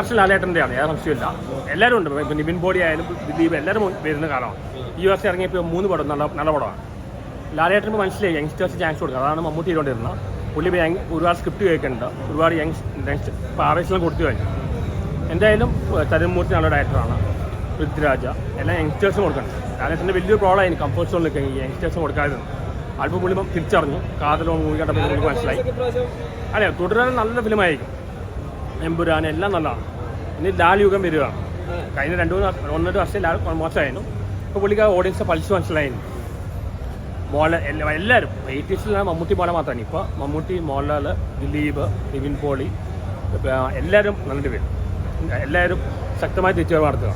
വർഷം ലാലേട്ടന്റെയാണ് ഏറെ സംശയമില്ല എല്ലാവരും ഉണ്ട്. ഇപ്പം നിബിൻ ബോഡി ആയാലും ദിലീപ് എല്ലാവരും വരുന്ന കാലമാണ്. ഈ വർഷം ഇറങ്ങിയപ്പോൾ മൂന്ന് പടം നല്ല നല്ല പടമാണ്. ലാലേട്ടൻ ഇപ്പോൾ മനസ്സിലായി യങ്സ്റ്റേഴ്സ് ചാൻസ് കൊടുക്കുക. അതാണ് മമ്മൂട്ടി ചെയ്തുകൊണ്ടിരുന്നത്. പുള്ളി ഒരുപാട് സ്ക്രിപ്റ്റ് കേൾക്കുന്നുണ്ട്. ഒരുപാട് യങ് യങ്സ്റ്റ് ഇപ്പോൾ ആവേശം കൊടുത്തു കഴിഞ്ഞു. എന്തായാലും തരുമൂർത്തി നല്ല ഡയറക്ടറാണ് പൃഥ്വിരാജ. എല്ലാം യങ്സ്റ്റേഴ്സും കൊടുക്കുന്നുണ്ട് ലാലേട്ടന്റെ വലിയൊരു പ്രോബ്ലം ആയിരുന്നു കംഫർട്ട് സോണിൽ ഈ യങ്സ്റ്റേഴ്സും കൊടുക്കാതിരുന്നു. അല്പം പുള്ളി തിരിച്ചറിഞ്ഞു. കാതലോ മൂവി കണ്ടപ്പോൾ മനസ്സിലായി. അല്ലേ തുടരാൻ നല്ല ഫിലിമായിരിക്കും എമ്പുരാൻ എല്ലാം നല്ലതാണ്. ഇനി ലാൽ യുഗം വരികയാണ് കഴിഞ്ഞ രണ്ട് മൂന്ന് ഒന്നര വർഷം ലാൽ മോശമായിരുന്നു. ഇപ്പോൾ പുള്ളിക്ക് ആ ഓഡിയൻസ് പലിച്ച് മനസ്സിലായിരുന്നു എല്ലാ എല്ലാവരും എയ്റ്റീസിലാണ് മമ്മൂട്ടി മോളെ മാത്രമാണ്. ഇപ്പോൾ മമ്മൂട്ടി മോഹൻലാൽ ദിലീപ് നിവിൻ പോളി എല്ലാവരും നല്ലൊരു പേര്. എല്ലാവരും ശക്തമായി തിരിച്ചു നടത്തുക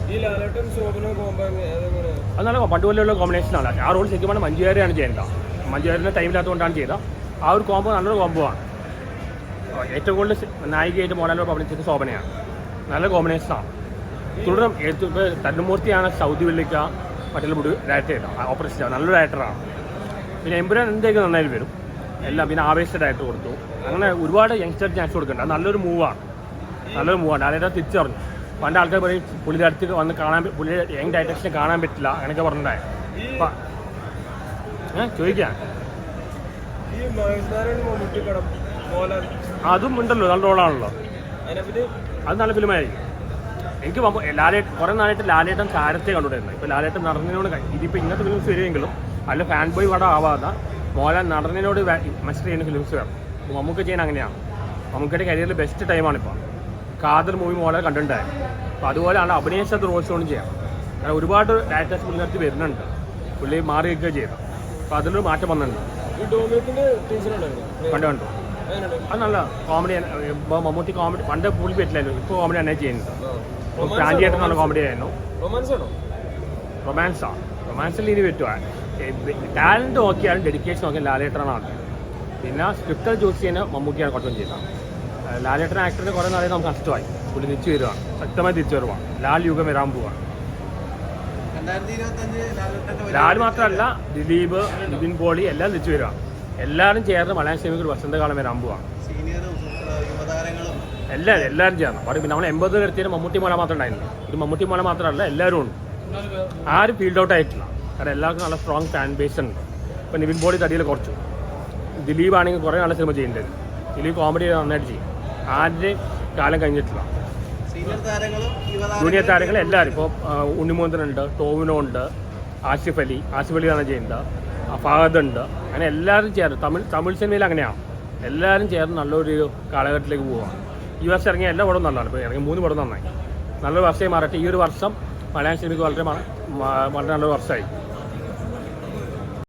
അത് നല്ല പണ്ട് പോലെയുള്ള കോമ്പിനേഷനാണ് ആ റോൾ ശരിക്കും മഞ്ജുവാരിയാണ് ചെയ്യേണ്ടത്. മഞ്ജുവാരിന്റെ ടൈമില്ലാത്തതുകൊണ്ടാണ് ചെയ്തത്. ആ ഒരു കോമ്പോ നല്ലൊരു കോമ്പോ ആണ്. ഏറ്റവും കൂടുതൽ നായികയായിട്ട് മോഹൻലാൽ അഭിനയിച്ചത് ശോഭനയാണ്. നല്ല കോമ്പിനേഷനാണ് തുടരും ഇപ്പോൾ തന്നുമൂർത്തിയാണ് സൗദി വെള്ളിക്ക മറ്റുള്ള മുടി ഡയറക്ടർ ചെയ്തത്. ഓപ്പറേഷൻ നല്ലൊരു ഡയറക്ടറാണ് പിന്നെ എമ്പുരാൻ എന്തൊക്കെ നന്നായിട്ട് വരും. എല്ലാം പിന്നെ ആവേശ ഡയറക്ടർ കൊടുത്തു. അങ്ങനെ ഒരുപാട് യങ്സ്റ്റർ ചാൻസ് കൊടുക്കുന്നുണ്ട്. നല്ലൊരു മൂവാണ് നല്ലൊരു മൂവാണ് അതായത് തിരിച്ചറിഞ്ഞു. പണ്ട് ആൾക്കാർ പറയും പുള്ളിയുടെ അടുത്ത് വന്ന് കാണാൻ പുള്ളിയുടെ യങ് ഡയറക്ടേഷനെ കാണാൻ പറ്റില്ല അങ്ങനെയൊക്കെ പറഞ്ഞിട്ടുണ്ടായി. അപ്പം ഏഹ് ചോദിക്കാം. ഈ കടം അതും ഉണ്ടല്ലോ നല്ല റോളാണല്ലോ. അത് നല്ല ഫിലിമായിരിക്കും. എനിക്ക് ലാലേട്ട് കുറേ നാളായിട്ട് ലാലേട്ടൻ താരത്തെ കണ്ടുകൊണ്ടിരുന്നത് ഇപ്പൊ ലാലേട്ടൻ നടനോട് ഇതിപ്പോ ഇന്നത്തെ ഫിലിംസ് വരുമെങ്കിലും അല്ല ഫാൻ ബോയ് വട ആവാതെ മോഹൻലാൽ നടനോട് മെസ്റ്റർ ചെയ്യുന്ന ഫിലിംസ് വേണം. അപ്പൊ മമ്മൂക്ക ചെയ്യാൻ അങ്ങനെയാണ്. മമ്മൂക്കയുടെ കരിയറിൽ ബെസ്റ്റ് ടൈമാണ് ഇപ്പൊ. കാതൽ മൂവി മോഹൻലാൽ കണ്ടിട്ടുണ്ടായിരുന്നു അപ്പോൾ അതുപോലെയാണ് അഭിനയിച്ചത് റോൾ ഷോണും ചെയ്യാം. കാരണം ഒരുപാട് ഡയറക്ടേഴ്സ് മുന്നേറ്റി വരുന്നുണ്ട്. പുള്ളി മാറി നിൽക്കുകയും ചെയ്തു. അപ്പോൾ അതിലൊരു മാറ്റം വന്നിട്ടുണ്ട്. കണ്ടു കണ്ടു. അത് നല്ല കോമഡി ഇപ്പോൾ മമ്മൂട്ടി കോമഡി പണ്ട് പുള്ളി പറ്റില്ലല്ലോ ഇപ്പോൾ കോമഡി തന്നെ ചെയ്യുന്നത്. പ്രാഞ്ചിയായിട്ട് നല്ല കോമഡി ആയിരുന്നു. റൊമാൻസ് റൊമാൻസിൽ ഇനി പറ്റുക ടാലന്റ് നോക്കിയാലും ഡെഡിക്കേഷൻ നോക്കിയാൽ ലാലേട്ടനാണ്. പിന്നെ സ്ക്രിപ്റ്റ് ചൂസ് ചെയ്യുന്ന മമ്മൂട്ടിയാണ് കുറച്ചും ചെയ്യുന്നത് ലാലേട്ടൻ ആക്ടറിന് കുറേ നാളെ നമുക്ക് കഷ്ടമായി പുള്ളി തിരിച്ചു വരുവാണ് ശക്തമായി തിരിച്ചു വരുവാണ് ലാൽ യുഗം വരാൻ പോവാണ് ലാൽ മാത്രമല്ല ദിലീപ് നിതിൻ പോളി എല്ലാം തിരിച്ചു വരുവാണ് എല്ലാവരും ചേർന്ന് മലയാളം സിനിമയ്ക്ക് ഒരു വസന്തകാലം വരെ അമ്പുവാണ്. എല്ലാവരും എല്ലാവരും ചേർന്ന്. പറയും നമ്മൾ എൺപത് എടുത്തതിന് മമ്മൂട്ടി മോല മാത്രം ഉണ്ടായിരുന്നു ഇത് മമ്മൂട്ടി മോല മാത്രമല്ല എല്ലാവരും ഉണ്ട്. ആരും ഫീൽഡ് ഔട്ട് ആയിട്ടില്ല. കാരണം എല്ലാവർക്കും നല്ല സ്ട്രോങ് ഫാൻ ബേസ് ഉണ്ട്. ഇപ്പം നിവിൻ ബോഡി തടിയിൽ കുറച്ചു. ദിലീപ് ആണെങ്കിൽ കുറേ നല്ല സിനിമ ചെയ്യേണ്ടത് ദിലീപ് കോമഡി നന്നായിട്ട് ചെയ്യും. ആരുടെ കാലം കഴിഞ്ഞിട്ടില്ല. ജൂനിയർ താരങ്ങൾ എല്ലാവരും. ഇപ്പോൾ ഉണ്ണിമോന്തനുണ്ട് ടോവിനോ ഉണ്ട് ആസിഫ് അലി. ആസിഫ് ആണ് ചെയ്യുന്നത്. ആ ഫഹദ് അങ്ങനെ എല്ലാവരും ചേർന്ന്. തമിഴ് തമിഴ് സിനിമയിൽ അങ്ങനെയാണ് എല്ലാവരും ചേർന്ന് നല്ലൊരു കാലഘട്ടത്തിലേക്ക് പോവുകയാണ് ഈ വർഷം ഇറങ്ങിയ എല്ലാ പടവും നല്ലതാണ്. ഇപ്പോൾ ഇറങ്ങി മൂന്ന് പടം നന്നായി. നല്ലൊരു വർഷമായി മാറട്ടെ. ഈ ഒരു വർഷം മലയാള സിനിമയ്ക്ക് വളരെ വളരെ നല്ലൊരു വർഷമായി.